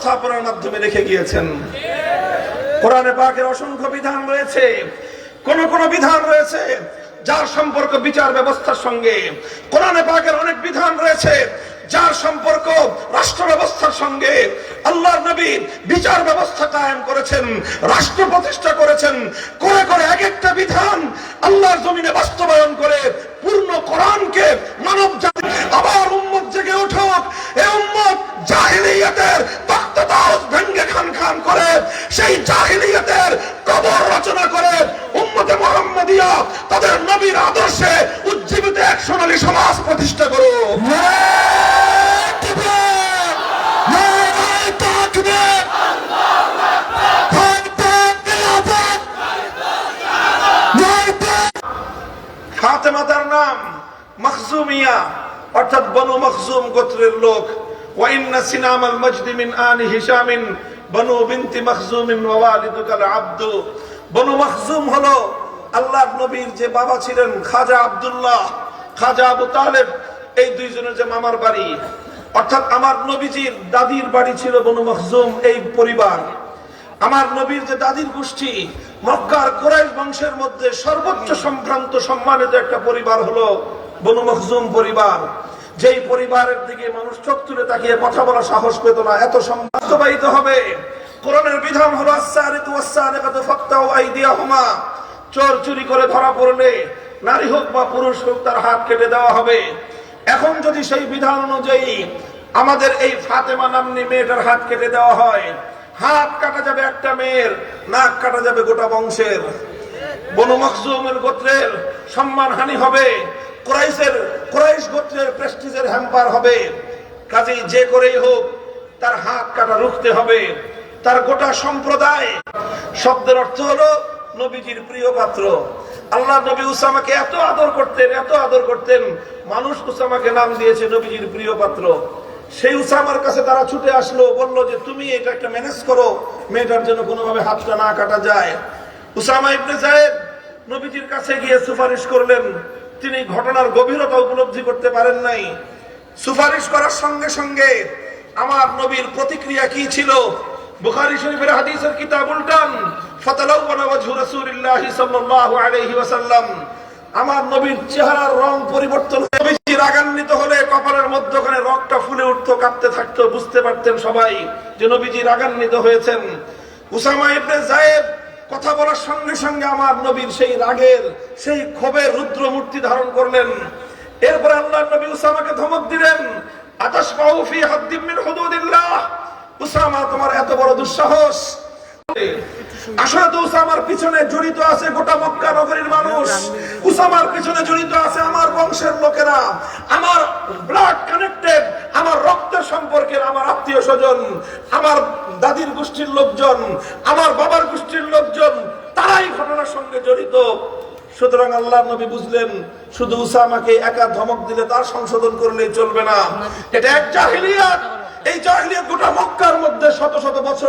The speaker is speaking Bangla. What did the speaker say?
ব্যবস্থাপনার মাধ্যমে রেখে গিয়েছেন। কোরআনে পাকের অসংখ্য বিধান রয়েছে। কোন কোন বিধান রয়েছে যার সম্পর্ক বিচার ব্যবস্থার সঙ্গে। কোরআনে পাকের অনেক বিধান রয়েছে যার সম্পর্ক রাষ্ট্র ব্যবস্থার সঙ্গে। আল্লাহ নবী বিচার ব্যবস্থা কায়েম করেছেন, রাষ্ট্র প্রতিষ্ঠা করেছেন। করে করে এক একটা বিধান আল্লাহর জমিনে বাস্তবায়ন করে পূর্ণ কোরআনকে মানব জাতি আবার জাহিলিয়াতের কবর রচনা করে উম্মতে মোহাম্মদিয়া তাদের নবীর আদর্শে উজ্জীবিত এক সোনালী সমাজ প্রতিষ্ঠা করুক। ফাতেমা তার নাম মখজুমিয়া, অর্থাৎ বনু মখজুম গোত্রের লোক। ওয়াইন্না সিনাম আল মজদি মিন আনি হিশামিন বনু বিনতি মখজুমিন ওয়ালিদুকাল আব্দু। বনু মখজুম হলো আল্লাহর নবীর যে বাবা ছিলেন খাজা আব্দুল্লাহ, খাজা আবু তালেব। এই দুইজনের যে মামার বাড়ি। অর্থাৎ আমার নবীজির দাদির বাড়ি ছিল বনু মখজুম, এই পরিবার। আমার নবীর যে দাদির গোষ্ঠী, মক্কার কোরাইশ বংশের মধ্যে সর্বোচ্চ সম্ভ্রান্ত সম্মানিত একটা পরিবার হলো বনু মখজুম পরিবার। যেই পরিবারের দিকে মানুষ চোখ তুলে তাকিয়ে কথা বলা সাহস পেত না, এত বাস্তবায়িত হবে। কোরআনের বিধান হলো আইদিয়াহুমা। চোর চুরি করে ধরা পড়লে নারী হোক বা পুরুষ হোক তার হাত কেটে দেওয়া হবে। এখন যদি সেই বিধান অনুযায়ী আমাদের এই ফাতেমা নামনি মেয়েটার হাত কেটে দেওয়া হয়, হাত কাটা যাবে একটা মেয়ের, নাক কাটা যাবে গোটা বংশের। বনু মখজুমের গোত্রের সম্মান হানি হবে। কোরাইশের, কোরাইশ গোত্রের প্রেস্টিজের হ্যাম্পার হবে। কাজেই যে করেই হোক, তার হাত কাটা রুখতে হবে। তার গোটা সম্প্রদায়। শব্দের অর্থ হলো নবীজির প্রিয় পাত্র। আল্লাহ নবী উসামাকে এত আদর করতেন, এত আদর করতেন। মানুষ উসামাকে নাম দিয়েছে নবীজির প্রিয় পাত্র। সেই উসামার কাছে তারা ছুটে আসলো, বলল যে, তুমি এটা একটা ম্যানেজ করো। মেয়েটার জন্য কোনোভাবে হাতটা না কাটা যায়। উসামা ইবনে জায়েদ নবীজির কাছে গিয়ে সুপারিশ করলেন তিনি ঘটনার গভীরতা উপলব্ধি করতে পারেন নাই। সুপারিশ করার সঙ্গে সঙ্গে আমার নবীর প্রতিক্রিয়া কি ছিল? বুখারী শরীফের হাদিসের কিতাব উল্টান আমার নবীর চেহারার রং পরিবর্তন বেশি রাগান্বিত হলে কপালের মধ্যখানে রক্তটা ফুলে উঠতো, কাঁপতে থাকতো। বুঝতে পারতেন সবাই যে নবীজি রাগান্বিত হয়েছেন। উসামা ইবনে জায়েদ কথা বলার সঙ্গে সঙ্গে আমার নবীর সেই রাগের, সেই ক্ষোভের রুদ্র মূর্তি ধারণ করলেন। এরপরে আল্লাহ নবী উসামাকে ধমক দিলেন আতাশ হুদুদিল্লাহ। উসামা, তোমার এত বড় দুঃসাহস। আসলে উসামার পিছনে জড়িত আছে গোটা মক্কা নগরীর মানুষ। উসামার পিছনে জড়িত আছে আমার বংশের লোকেরা, আমার ব্লাড কানেক্টেড আমার রক্তের সম্পর্কের আমার আত্মীয় স্বজন, আমার দাদির গোষ্ঠীর লোকজন, আমার বাবার গোষ্ঠীর লোকজন তারাই ঘটনার সঙ্গে জড়িত। সুতরাং আল্লাহ নবী বুঝলেন, শুধু উসামাকে একা ধমক দিলে তার সংশোধন করলে চলবে না। এটা এক জাহিলিয়াত। এই জাহিলিয়াত গোটা মক্কার মধ্যে শত শত বছর